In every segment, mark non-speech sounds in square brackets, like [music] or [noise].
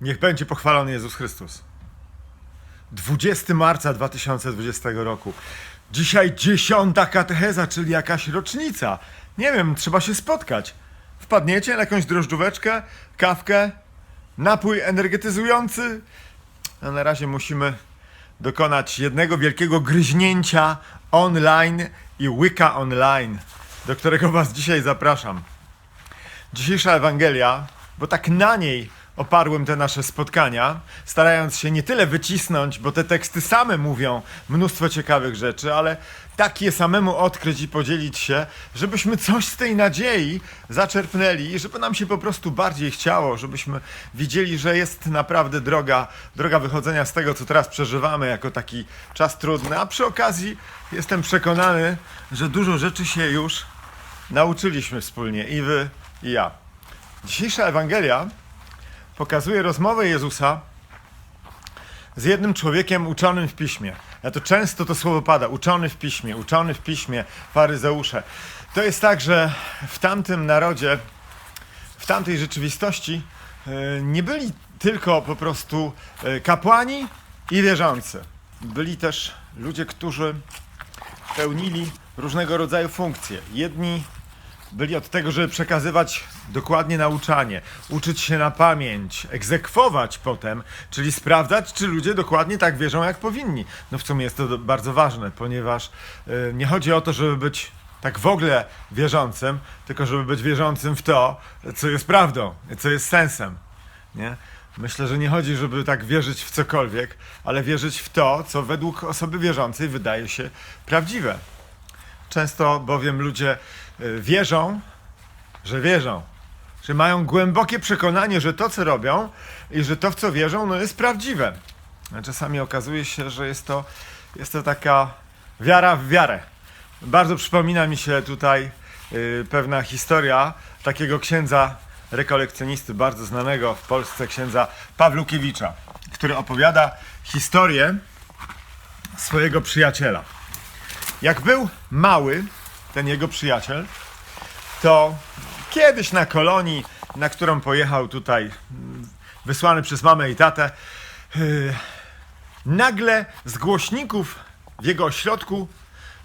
Niech będzie pochwalony Jezus Chrystus. 20 marca 2020 roku. Dzisiaj dziesiąta katecheza, czyli jakaś rocznica. Nie wiem, trzeba się spotkać. Wpadniecie na jakąś drożdżóweczkę, kawkę, napój energetyzujący. A na razie musimy dokonać jednego wielkiego gryźnięcia online i łyka online, do którego Was dzisiaj zapraszam. Dzisiejsza Ewangelia, bo tak na niej oparłem te nasze spotkania, starając się nie tyle wycisnąć, bo te teksty same mówią mnóstwo ciekawych rzeczy, ale tak je samemu odkryć i podzielić się, żebyśmy coś z tej nadziei zaczerpnęli i żeby nam się po prostu bardziej chciało, żebyśmy widzieli, że jest naprawdę droga, droga wychodzenia z tego, co teraz przeżywamy jako taki czas trudny, a przy okazji jestem przekonany, że dużo rzeczy się już nauczyliśmy wspólnie i wy, i ja. Dzisiejsza Ewangelia pokazuje rozmowę Jezusa z jednym człowiekiem uczonym w piśmie. Ja to często to słowo pada, uczony w piśmie, uczony w piśmie, faryzeusze. To jest tak, że w tamtym narodzie, w tamtej rzeczywistości e, nie byli tylko po prostu e, kapłani i wierzący. Byli też ludzie, którzy pełnili różnego rodzaju funkcje. Jedni byli od tego, żeby przekazywać dokładnie nauczanie, uczyć się na pamięć, egzekwować potem, czyli sprawdzać, czy ludzie dokładnie tak wierzą, jak powinni. No w sumie jest to bardzo ważne, ponieważ y, nie chodzi o to, żeby być tak w ogóle wierzącym, tylko żeby być wierzącym w to, co jest prawdą, co jest sensem. Nie? Myślę, że nie chodzi, żeby tak wierzyć w cokolwiek, ale wierzyć w to, co według osoby wierzącej wydaje się prawdziwe. Często bowiem ludzie wierzą, że wierzą, że mają głębokie przekonanie, że to, co robią i że to, w co wierzą, no jest prawdziwe. A czasami okazuje się, że jest to, jest to taka wiara w wiarę. Bardzo przypomina mi się tutaj y, pewna historia takiego księdza rekolekcjonisty, bardzo znanego w Polsce księdza Pawlukiewicza, który opowiada historię swojego przyjaciela. Jak był mały, ten jego przyjaciel, to kiedyś na kolonii, na którą pojechał tutaj, mm, wysłany przez mamę i tatę, yy, nagle z głośników w jego ośrodku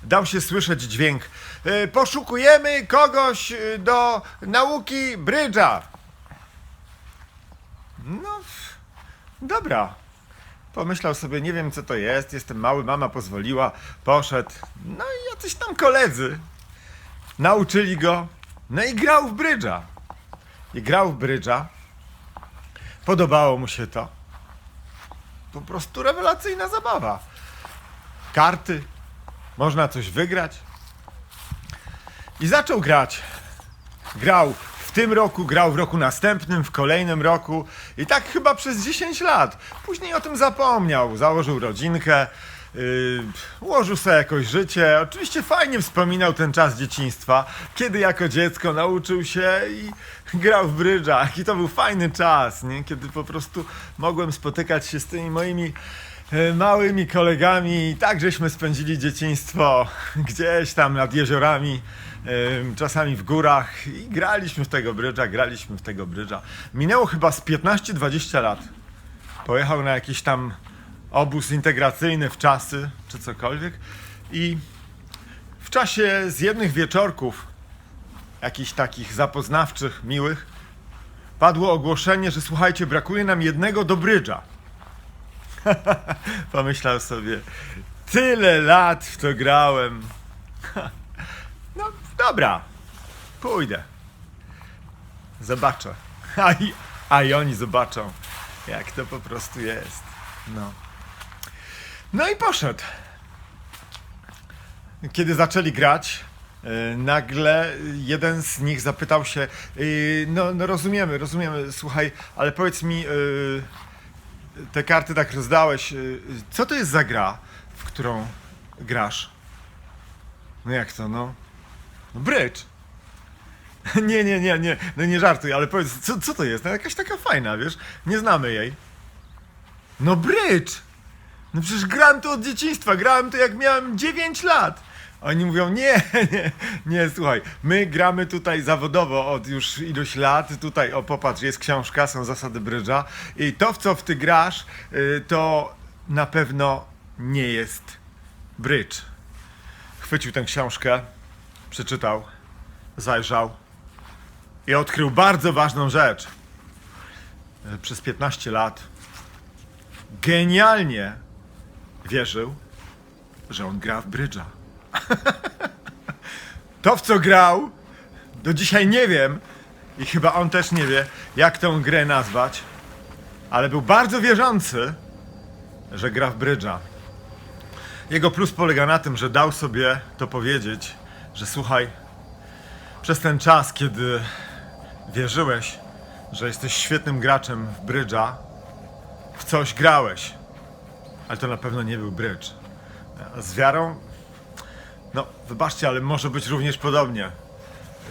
dał się słyszeć dźwięk. Yy, poszukujemy kogoś yy, do nauki brydża. No, dobra. Pomyślał sobie, nie wiem co to jest, jestem mały, mama pozwoliła, poszedł. No i jacyś tam koledzy nauczyli go. No i grał w brydża. I grał w brydża. Podobało mu się to. Po prostu rewelacyjna zabawa. Karty, można coś wygrać. I zaczął grać. Grał w tym roku, grał w roku następnym, w kolejnym roku i tak chyba przez 10 lat. Później o tym zapomniał, założył rodzinkę, yy, ułożył sobie jakoś życie. Oczywiście fajnie wspominał ten czas dzieciństwa, kiedy jako dziecko nauczył się i grał w brydża. I to był fajny czas, nie? kiedy po prostu mogłem spotykać się z tymi moimi e, małymi kolegami i tak żeśmy spędzili dzieciństwo [laughs] gdzieś tam nad jeziorami, czasami w górach i graliśmy w tego brydża, graliśmy w tego brydża. Minęło chyba z 15-20 lat. Pojechał na jakiś tam obóz integracyjny w czasy, czy cokolwiek i w czasie z jednych wieczorków, jakichś takich zapoznawczych, miłych, padło ogłoszenie, że słuchajcie, brakuje nam jednego do brydża. [laughs] Pomyślał sobie, tyle lat w to grałem. [laughs] No dobra, pójdę. Zobaczę. [laughs] A i, a i oni zobaczą, jak to po prostu jest. No. No i poszedł. Kiedy zaczęli grać, e, nagle jeden z nich zapytał się: y, No, no rozumiemy, rozumiemy, słuchaj, ale powiedz mi, y, te karty tak rozdałeś. y, Co to jest za gra, w którą grasz? No jak to, no? No brycz. [laughs] Nie, nie, nie, nie, no nie żartuj, ale powiedz, co, co to jest? No jakaś taka fajna, wiesz? Nie znamy jej. No brycz! No przecież grałem to od dzieciństwa, grałem to jak miałem 9 lat. Oni mówią, nie, [laughs] nie, nie, słuchaj, my gramy tutaj zawodowo od już iluś lat, tutaj, o popatrz, jest książka, są zasady brydża i to, w co w ty grasz, y, to na pewno nie jest brydż. Chwycił tę książkę, przeczytał, zajrzał i odkrył bardzo ważną rzecz. Y, Przez 15 lat genialnie wierzył, że on gra w brydża. [laughs] To, w co grał, do dzisiaj nie wiem i chyba on też nie wie, jak tę grę nazwać, ale był bardzo wierzący, że gra w brydża. Jego plus polega na tym, że dał sobie to powiedzieć, że słuchaj, przez ten czas, kiedy wierzyłeś, że jesteś świetnym graczem w brydża, w coś grałeś, ale to na pewno nie był brydż. A Z wiarą no, wybaczcie, ale może być również podobnie.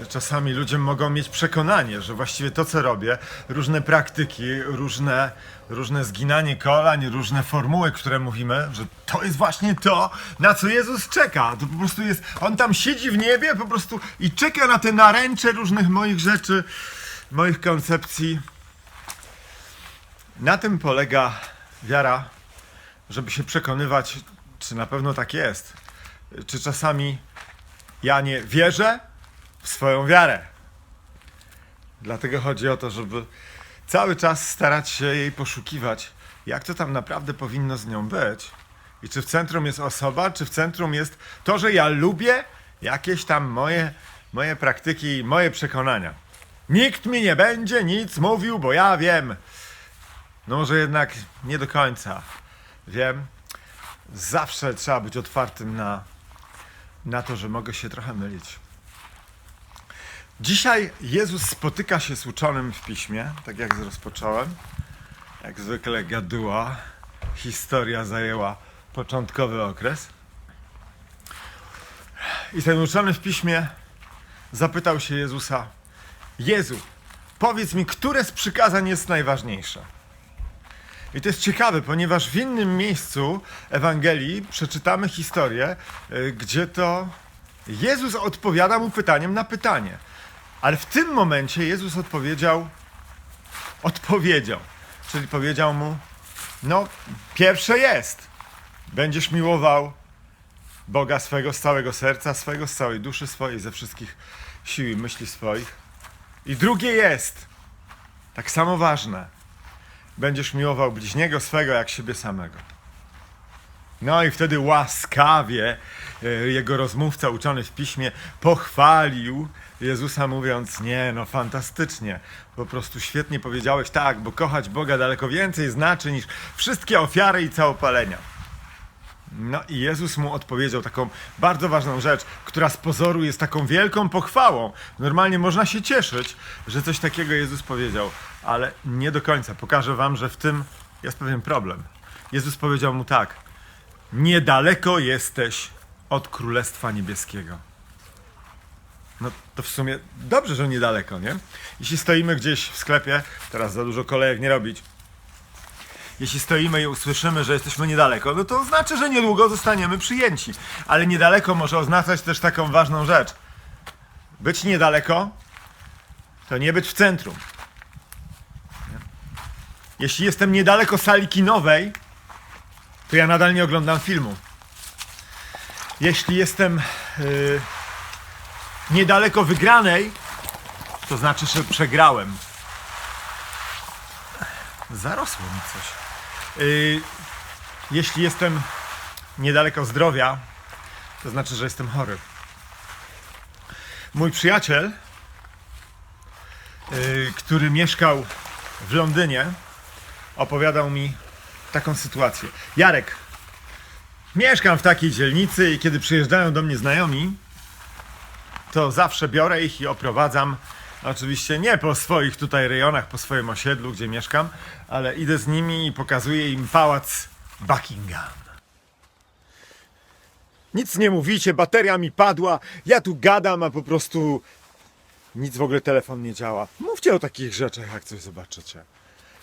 Czasami ludzie mogą mieć przekonanie, że właściwie to, co robię, różne praktyki, różne, różne zginanie kolań, różne formuły, które mówimy, że to jest właśnie to, na co Jezus czeka. To po prostu jest, On tam siedzi w niebie po prostu i czeka na te naręcze różnych moich rzeczy, moich koncepcji. Na tym polega wiara, żeby się przekonywać, czy na pewno tak jest czy czasami ja nie wierzę w swoją wiarę. Dlatego chodzi o to, żeby cały czas starać się jej poszukiwać, jak to tam naprawdę powinno z nią być. I czy w centrum jest osoba, czy w centrum jest to, że ja lubię jakieś tam moje, moje praktyki, moje przekonania. Nikt mi nie będzie nic mówił, bo ja wiem. No może jednak nie do końca wiem. Zawsze trzeba być otwartym na, na to, że mogę się trochę mylić. Dzisiaj Jezus spotyka się z uczonym w piśmie, tak jak rozpocząłem. Jak zwykle gaduła, historia zajęła początkowy okres. I ten uczony w piśmie zapytał się Jezusa: Jezu, powiedz mi, które z przykazań jest najważniejsze? I to jest ciekawe, ponieważ w innym miejscu Ewangelii przeczytamy historię, y, gdzie to Jezus odpowiada mu pytaniem na pytanie. Ale w tym momencie Jezus odpowiedział, odpowiedział, czyli powiedział mu, no pierwsze jest, będziesz miłował Boga swego z całego serca, swego, z całej duszy swojej, ze wszystkich sił i myśli swoich. I drugie jest, tak samo ważne, będziesz miłował bliźniego swego jak siebie samego. No i wtedy łaskawie e, jego rozmówca uczony w piśmie pochwalił Jezusa mówiąc, nie no fantastycznie, po prostu świetnie powiedziałeś tak, bo kochać Boga daleko więcej znaczy niż wszystkie ofiary i całopalenia. No i Jezus mu odpowiedział taką bardzo ważną rzecz, która z pozoru jest taką wielką pochwałą. Normalnie można się cieszyć, że coś takiego Jezus powiedział, ale nie do końca. Pokażę wam, że w tym jest pewien problem. Jezus powiedział mu tak: Niedaleko jesteś od Królestwa Niebieskiego. No to w sumie dobrze, że niedaleko, nie? Jeśli stoimy gdzieś w sklepie, teraz za dużo kolejek nie robić, jeśli stoimy i usłyszymy, że jesteśmy niedaleko, no to znaczy, że niedługo zostaniemy przyjęci. Ale niedaleko może oznaczać też taką ważną rzecz. Być niedaleko to nie być w centrum. Jeśli jestem niedaleko sali kinowej, to ja nadal nie oglądam filmu. Jeśli jestem yy, niedaleko wygranej, to znaczy, że przegrałem. Zarosło mi coś. Yy, jeśli jestem niedaleko zdrowia, to znaczy, że jestem chory. Mój przyjaciel, yy, który mieszkał w Londynie, opowiadał mi taką sytuację. Jarek, mieszkam w takiej dzielnicy i kiedy przyjeżdżają do mnie znajomi, to zawsze biorę ich i oprowadzam. Oczywiście nie po swoich tutaj rejonach, po swoim osiedlu, gdzie mieszkam, ale idę z nimi i pokazuję im pałac Buckingham. Nic nie mówicie, bateria mi padła, ja tu gadam, a po prostu nic w ogóle telefon nie działa. Mówcie o takich rzeczach, jak coś zobaczycie.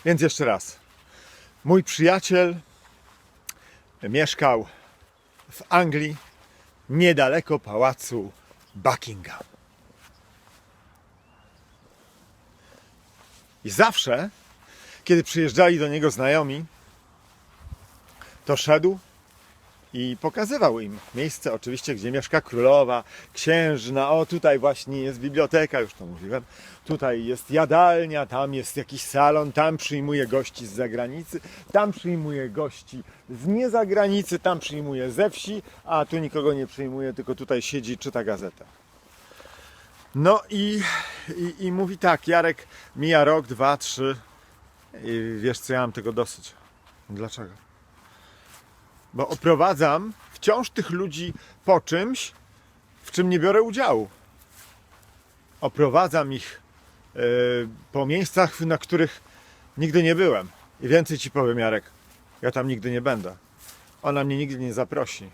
Więc jeszcze raz. Mój przyjaciel mieszkał w Anglii niedaleko pałacu Buckingham. I zawsze, kiedy przyjeżdżali do niego znajomi, to szedł i pokazywał im miejsce, oczywiście, gdzie mieszka królowa, księżna. O, tutaj właśnie jest biblioteka, już to mówiłem. Tutaj jest jadalnia, tam jest jakiś salon, tam przyjmuje gości z zagranicy, tam przyjmuje gości z nie zagranicy, tam przyjmuje ze wsi, a tu nikogo nie przyjmuje, tylko tutaj siedzi czyta gazetę. No i, i, i mówi tak, Jarek, mija rok, dwa, trzy i wiesz co, ja mam tego dosyć. Dlaczego? Bo oprowadzam wciąż tych ludzi po czymś, w czym nie biorę udziału. Oprowadzam ich e, po miejscach, na których nigdy nie byłem. I więcej ci powiem, Jarek, ja tam nigdy nie będę. Ona mnie nigdy nie zaprosi.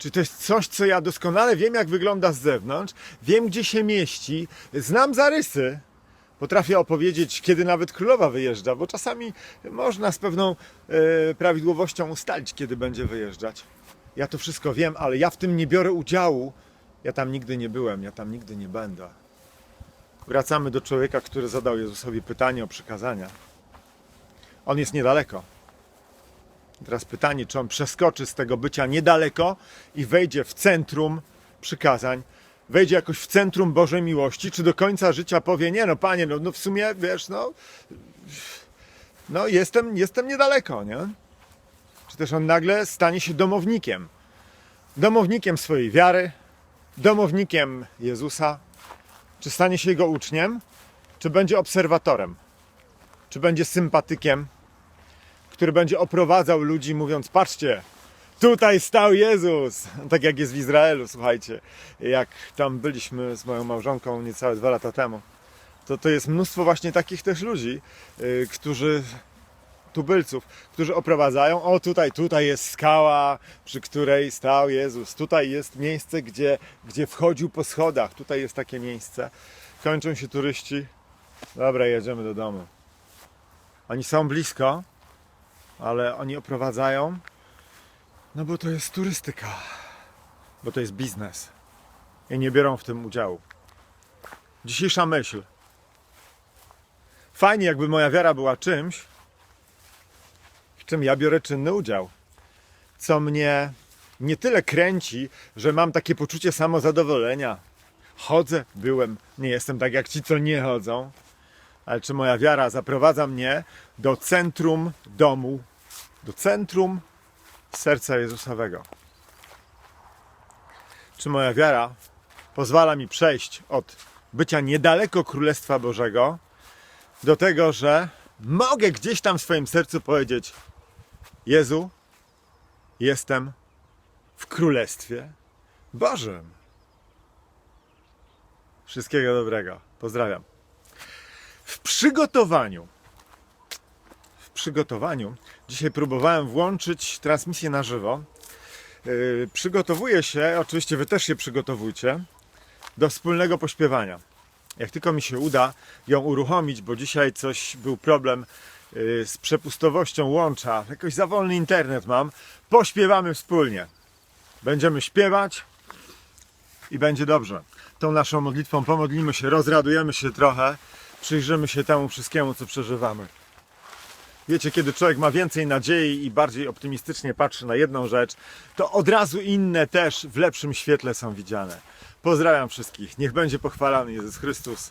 Czy to jest coś, co ja doskonale wiem, jak wygląda z zewnątrz, wiem, gdzie się mieści, znam zarysy, potrafię opowiedzieć, kiedy nawet królowa wyjeżdża, bo czasami można z pewną e, prawidłowością ustalić, kiedy będzie wyjeżdżać. Ja to wszystko wiem, ale ja w tym nie biorę udziału. Ja tam nigdy nie byłem, ja tam nigdy nie będę. Wracamy do człowieka, który zadał Jezusowi pytanie o przykazania. On jest niedaleko. Teraz pytanie, czy on przeskoczy z tego bycia niedaleko i wejdzie w centrum przykazań, wejdzie jakoś w centrum Bożej miłości, czy do końca życia powie, nie no panie, no, no w sumie, wiesz, no, no jestem, jestem niedaleko, nie? Czy też on nagle stanie się domownikiem, domownikiem swojej wiary, domownikiem Jezusa, czy stanie się jego uczniem, czy będzie obserwatorem, czy będzie sympatykiem, który będzie oprowadzał ludzi, mówiąc: Patrzcie, tutaj stał Jezus. [laughs] Tak jak jest w Izraelu, słuchajcie. Jak tam byliśmy z moją małżonką niecałe dwa lata temu, to to jest mnóstwo właśnie takich też ludzi, yy, którzy tubylców, którzy oprowadzają. O, tutaj, tutaj jest skała, przy której stał Jezus. Tutaj jest miejsce, gdzie, gdzie wchodził po schodach. Tutaj jest takie miejsce. Kończą się turyści. Dobra, jedziemy do domu. Oni są blisko, ale oni oprowadzają, no bo to jest turystyka, bo to jest biznes i nie biorą w tym udziału. Dzisiejsza myśl. Fajnie, jakby moja wiara była czymś, w czym ja biorę czynny udział, co mnie nie tyle kręci, że mam takie poczucie samozadowolenia. Chodzę, byłem, nie jestem tak jak ci, co nie chodzą, ale czy moja wiara zaprowadza mnie do centrum domu, do centrum serca Jezusowego? Czy moja wiara pozwala mi przejść od bycia niedaleko Królestwa Bożego do tego, że mogę gdzieś tam w swoim sercu powiedzieć: Jezu, jestem w Królestwie Bożym. Wszystkiego dobrego. Pozdrawiam. W przygotowaniu. Przygotowaniu. Dzisiaj próbowałem włączyć transmisję na żywo. Yy, przygotowuję się, oczywiście Wy też się przygotowujcie, do wspólnego pośpiewania. Jak tylko mi się uda ją uruchomić, bo dzisiaj coś był problem yy, z przepustowością łącza, jakoś za wolny internet mam, pośpiewamy wspólnie. Będziemy śpiewać i będzie dobrze. Tą naszą modlitwą pomodlimy się, rozradujemy się trochę, przyjrzymy się temu wszystkiemu, co przeżywamy. Wiecie, kiedy człowiek ma więcej nadziei i bardziej optymistycznie patrzy na jedną rzecz, to od razu inne też w lepszym świetle są widziane. Pozdrawiam wszystkich. Niech będzie pochwalany Jezus Chrystus.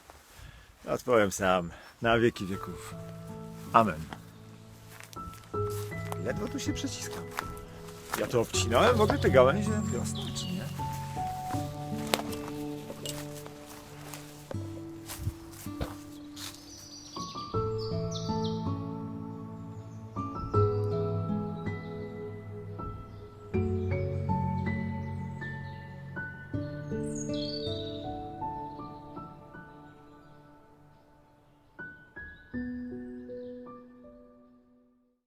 Odpowiem sam. Na wieki wieków. Amen. Ledwo tu się przeciskam. Ja to obcinałem w ogóle te gałęzie wiosny, czy nie?